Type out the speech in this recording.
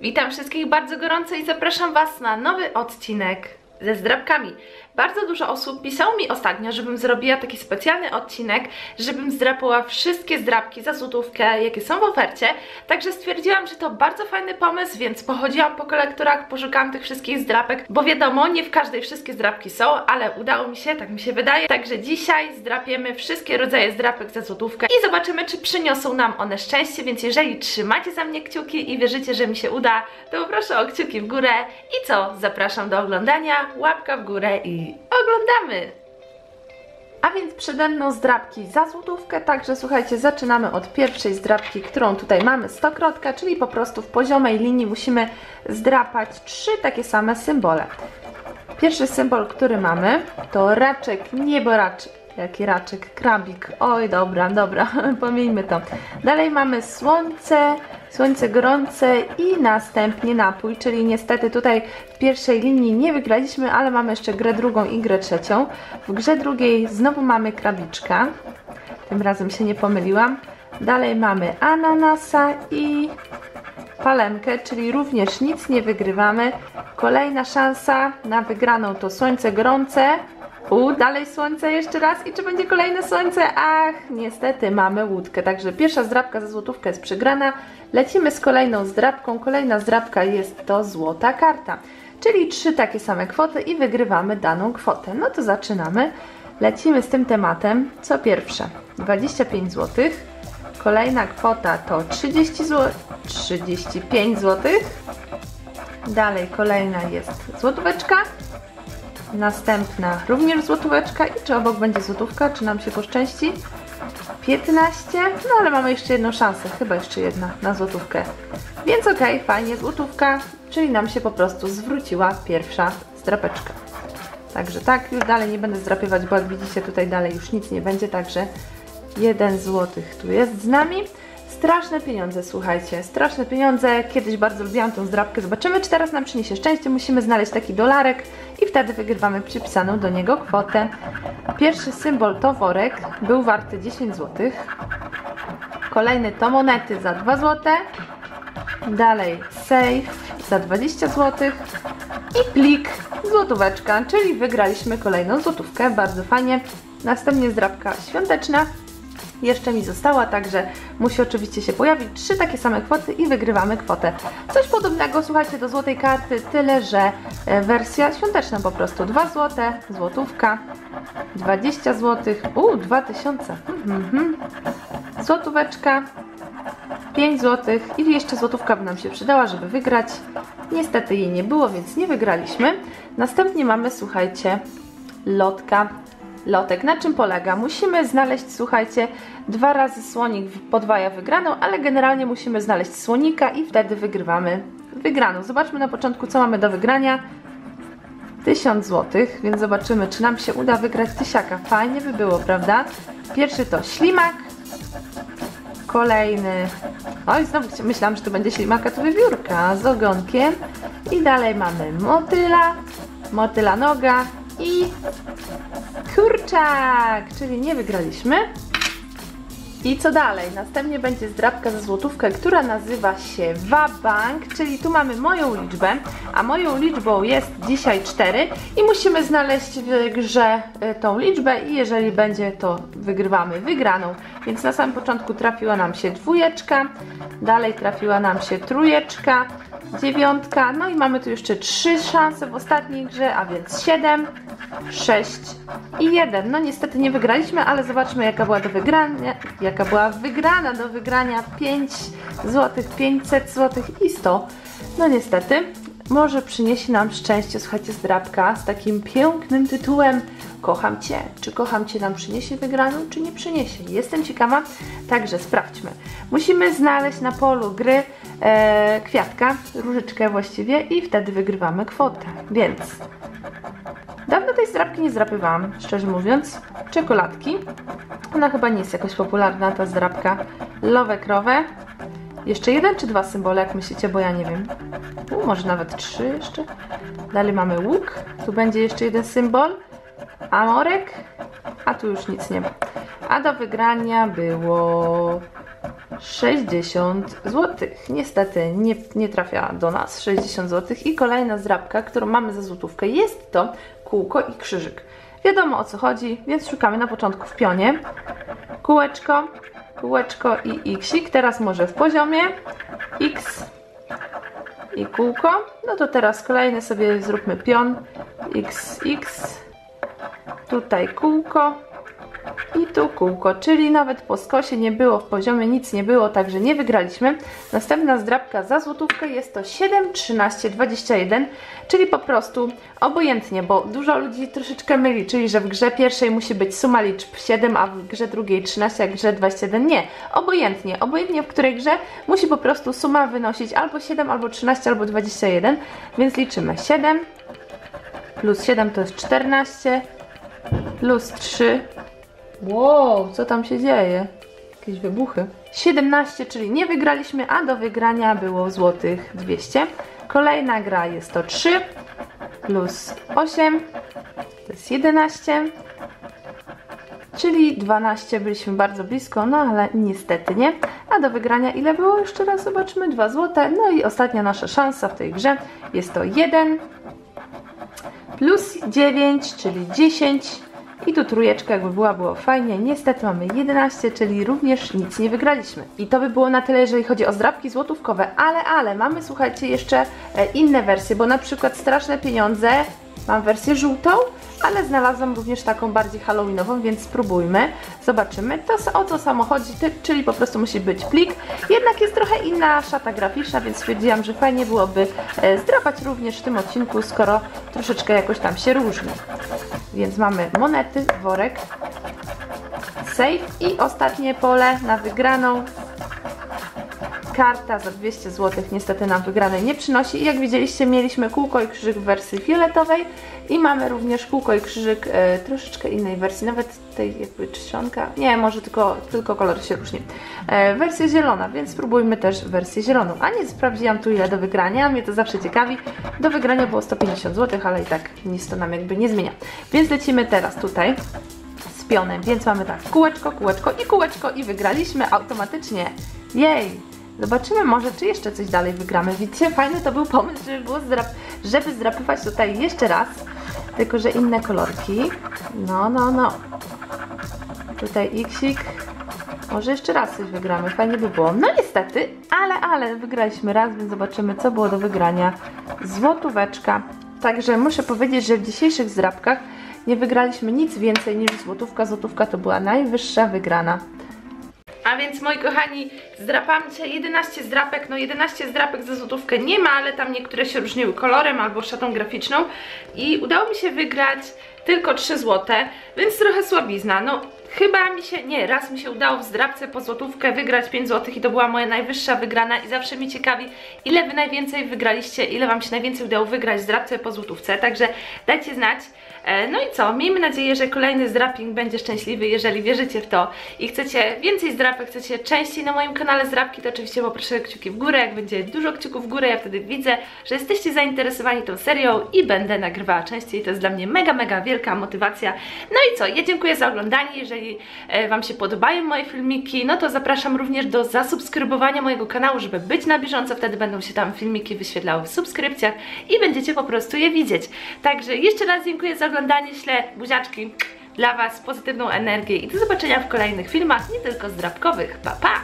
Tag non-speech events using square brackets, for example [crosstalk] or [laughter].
Witam wszystkich bardzo gorąco i zapraszam Was na nowy odcinek ze zdrabkami. Bardzo dużo osób pisało mi ostatnio, żebym zrobiła taki specjalny odcinek, żebym zdrapała wszystkie zdrabki za złotówkę, jakie są w ofercie. Także stwierdziłam, że to bardzo fajny pomysł, więc pochodziłam po kolektorach, poszukałam tych wszystkich zdrapek, bo wiadomo, nie w każdej wszystkie zdrapki są, ale udało mi się, tak mi się wydaje. Także dzisiaj zdrapiemy wszystkie rodzaje zdrapek za złotówkę i zobaczymy, czy przyniosą nam one szczęście, więc jeżeli trzymacie za mnie kciuki i wierzycie, że mi się uda, to poproszę o kciuki w górę i co? Zapraszam do oglądania, łapka w górę i oglądamy! A więc przede mną zdrabki za złotówkę, także słuchajcie, zaczynamy od pierwszej zdrabki, którą tutaj mamy stokrotka, czyli po prostu w poziomej linii musimy zdrapać trzy takie same symbole. Pierwszy symbol, który mamy, to raczek, nieboraczek. Jaki raczek, krabik. Oj, dobra, dobra, [laughs] pomijmy to. Dalej mamy słońce, słońce gorące i następnie napój, czyli niestety tutaj w pierwszej linii nie wygraliśmy, ale mamy jeszcze grę drugą i grę trzecią. W grze drugiej znowu mamy krabiczka. Tym razem się nie pomyliłam. Dalej mamy ananasa i palemkę, czyli również nic nie wygrywamy. Kolejna szansa na wygraną to słońce gorące. U, dalej słońce jeszcze raz i czy będzie kolejne słońce? Ach, niestety mamy łódkę, także pierwsza zdrabka za złotówkę jest przegrana. Lecimy z kolejną zdrabką, kolejna zdrabka jest to złota karta, czyli trzy takie same kwoty i wygrywamy daną kwotę. No to zaczynamy. Lecimy z tym tematem. Co pierwsze, 25 zł. Kolejna kwota to 30 zł, 35 zł. Dalej kolejna jest złotóweczka. Następna również złotóweczka i czy obok będzie złotówka, czy nam się poszczęści? 15, no ale mamy jeszcze jedną szansę, chyba jeszcze jedna na złotówkę. Więc okej, okay, fajnie, złotówka, czyli nam się po prostu zwróciła pierwsza zdrapeczka. Także tak, już dalej nie będę zdrapywać, bo jak widzicie tutaj dalej już nic nie będzie, także 1 złotych tu jest z nami. Straszne pieniądze, słuchajcie, straszne pieniądze. Kiedyś bardzo lubiłam tą zdrabkę. Zobaczymy, czy teraz nam przyniesie szczęście. Musimy znaleźć taki dolarek i wtedy wygrywamy przypisaną do niego kwotę. Pierwszy symbol to worek, był warty 10 zł. Kolejny to monety za 2 zł. Dalej safe za 20 zł. I plik złotóweczka, czyli wygraliśmy kolejną złotówkę. Bardzo fajnie. Następnie zdrabka świąteczna jeszcze mi została, także musi oczywiście się pojawić trzy takie same kwoty i wygrywamy kwotę. Coś podobnego, słuchajcie, do złotej karty, tyle że e, wersja świąteczna po prostu. 2 złote, złotówka, 20 zł, uuu, 2000, mhm. złotóweczka, 5 zł i jeszcze złotówka by nam się przydała, żeby wygrać. Niestety jej nie było, więc nie wygraliśmy. Następnie mamy, słuchajcie, lotka lotek. Na czym polega? Musimy znaleźć, słuchajcie, dwa razy słonik podwaja wygraną, ale generalnie musimy znaleźć słonika i wtedy wygrywamy wygraną. Zobaczmy na początku, co mamy do wygrania. 1000 zł, więc zobaczymy, czy nam się uda wygrać tysiaka. Fajnie by było, prawda? Pierwszy to ślimak. Kolejny... Oj, znowu myślałam, że to będzie ślimaka, to wywiórka z ogonkiem. I dalej mamy motyla, motyla noga i kurczak, czyli nie wygraliśmy. I co dalej? Następnie będzie zdrabka za złotówkę, która nazywa się Wabank, czyli tu mamy moją liczbę, a moją liczbą jest dzisiaj 4 i musimy znaleźć w grze e, tą liczbę i jeżeli będzie, to wygrywamy wygraną. Więc na samym początku trafiła nam się dwójeczka, dalej trafiła nam się trójeczka, dziewiątka, no i mamy tu jeszcze trzy szanse w ostatniej grze, a więc 7, 6 i 1. No niestety nie wygraliśmy, ale zobaczmy jaka była do wygrania, jaka była wygrana do wygrania 5 zł, 500 zł i 100. No niestety, może przyniesie nam szczęście, słuchajcie, zdrabka z takim pięknym tytułem Kocham Cię. Czy Kocham Cię nam przyniesie wygraną, czy nie przyniesie? Jestem ciekawa, także sprawdźmy. Musimy znaleźć na polu gry e, kwiatka, różyczkę właściwie i wtedy wygrywamy kwotę. Więc dawno tej zdrabki nie zdrapywałam, szczerze mówiąc. Czekoladki. Ona chyba nie jest jakoś popularna, ta zdrabka. Lowe krowę. Jeszcze jeden czy dwa symbole, jak myślicie, bo ja nie wiem. U, może nawet trzy jeszcze. Dalej mamy łuk. Tu będzie jeszcze jeden symbol. Amorek. A tu już nic nie ma. A do wygrania było 60 zł. Niestety nie, nie trafia do nas 60 zł. I kolejna zdrabka, którą mamy za złotówkę, jest to kółko i krzyżyk. Wiadomo o co chodzi, więc szukamy na początku w pionie. Kółeczko, kółeczko i xik. Teraz może w poziomie. X i kółko. No to teraz kolejny sobie zróbmy pion. X, X. Tutaj kółko i tu kółko, czyli nawet po skosie nie było w poziomie, nic nie było, także nie wygraliśmy. Następna zdrabka za złotówkę jest to 7, 13, 21, czyli po prostu obojętnie, bo dużo ludzi troszeczkę myli, czyli że w grze pierwszej musi być suma liczb 7, a w grze drugiej 13, a w grze 21 nie. Obojętnie, obojętnie w której grze musi po prostu suma wynosić albo 7, albo 13, albo 21, więc liczymy 7 plus 7 to jest 14 plus 3 Wow, co tam się dzieje? Jakieś wybuchy. 17, czyli nie wygraliśmy, a do wygrania było złotych 200. Kolejna gra jest to 3 plus 8, to jest 11, czyli 12 byliśmy bardzo blisko, no ale niestety nie. A do wygrania ile było? Jeszcze raz zobaczmy, 2 złote. No i ostatnia nasza szansa w tej grze jest to 1 plus 9, czyli 10 i tu trójeczka jakby była, było fajnie. Niestety mamy 11, czyli również nic nie wygraliśmy. I to by było na tyle, jeżeli chodzi o zdrabki złotówkowe. Ale, ale, mamy słuchajcie jeszcze e, inne wersje, bo na przykład Straszne Pieniądze mam wersję żółtą, ale znalazłam również taką bardziej halloweenową, więc spróbujmy, zobaczymy. To o co samo chodzi, czyli po prostu musi być plik. Jednak jest trochę inna szata graficzna, więc stwierdziłam, że fajnie byłoby e, zdrapać również w tym odcinku, skoro troszeczkę jakoś tam się różni. Więc mamy monety, worek, safe i ostatnie pole na wygraną karta za 200 zł niestety nam wygranej nie przynosi. Jak widzieliście, mieliśmy kółko i krzyżyk w wersji fioletowej i mamy również kółko i krzyżyk e, troszeczkę innej wersji, nawet tej jakby czcionka, nie, może tylko, tylko kolor się różni. E, wersja zielona, więc spróbujmy też wersję zieloną. A nie sprawdziłam tu ile do wygrania, mnie to zawsze ciekawi. Do wygrania było 150 zł, ale i tak nic to nam jakby nie zmienia. Więc lecimy teraz tutaj z pionem, więc mamy tak kółeczko, kółeczko i kółeczko i wygraliśmy automatycznie. Jej! Zobaczymy może, czy jeszcze coś dalej wygramy. Widzicie, fajny to był pomysł, żeby, było zdrap żeby zdrapywać tutaj jeszcze raz. Tylko, że inne kolorki. No, no, no. Tutaj xik. Może jeszcze raz coś wygramy, fajnie by było. No niestety, ale, ale wygraliśmy raz, więc zobaczymy, co było do wygrania. Złotóweczka. Także muszę powiedzieć, że w dzisiejszych zdrapkach nie wygraliśmy nic więcej niż złotówka. Złotówka to była najwyższa wygrana. A więc moi kochani, zdrapałam dzisiaj 11 zdrapek, no 11 zdrapek za złotówkę nie ma, ale tam niektóre się różniły kolorem albo szatą graficzną. I udało mi się wygrać tylko 3 złote, więc trochę słabizna, no chyba mi się, nie, raz mi się udało w zdrapce po złotówkę wygrać 5 złotych i to była moja najwyższa wygrana i zawsze mi ciekawi, ile wy najwięcej wygraliście, ile wam się najwięcej udało wygrać w zdrapce po złotówce, także dajcie znać. E, no i co? Miejmy nadzieję, że kolejny zdraping będzie szczęśliwy, jeżeli wierzycie w to i chcecie więcej zdrapek, chcecie częściej na moim kanale zdrapki, to oczywiście poproszę kciuki w górę, jak będzie dużo kciuków w górę, ja wtedy widzę, że jesteście zainteresowani tą serią i będę nagrywała częściej, to jest dla mnie mega, mega wielka motywacja. No i co? Ja dziękuję za oglądanie, jeżeli e, Wam się podobają moje filmiki, no to zapraszam również do zasubskrybowania mojego kanału, żeby być na bieżąco, wtedy będą się tam filmiki wyświetlały w subskrypcjach i będziecie po prostu je widzieć. Także jeszcze raz dziękuję za oglądanie, ślę buziaczki dla Was, pozytywną energię i do zobaczenia w kolejnych filmach, nie tylko zdrabkowych. Pa, pa!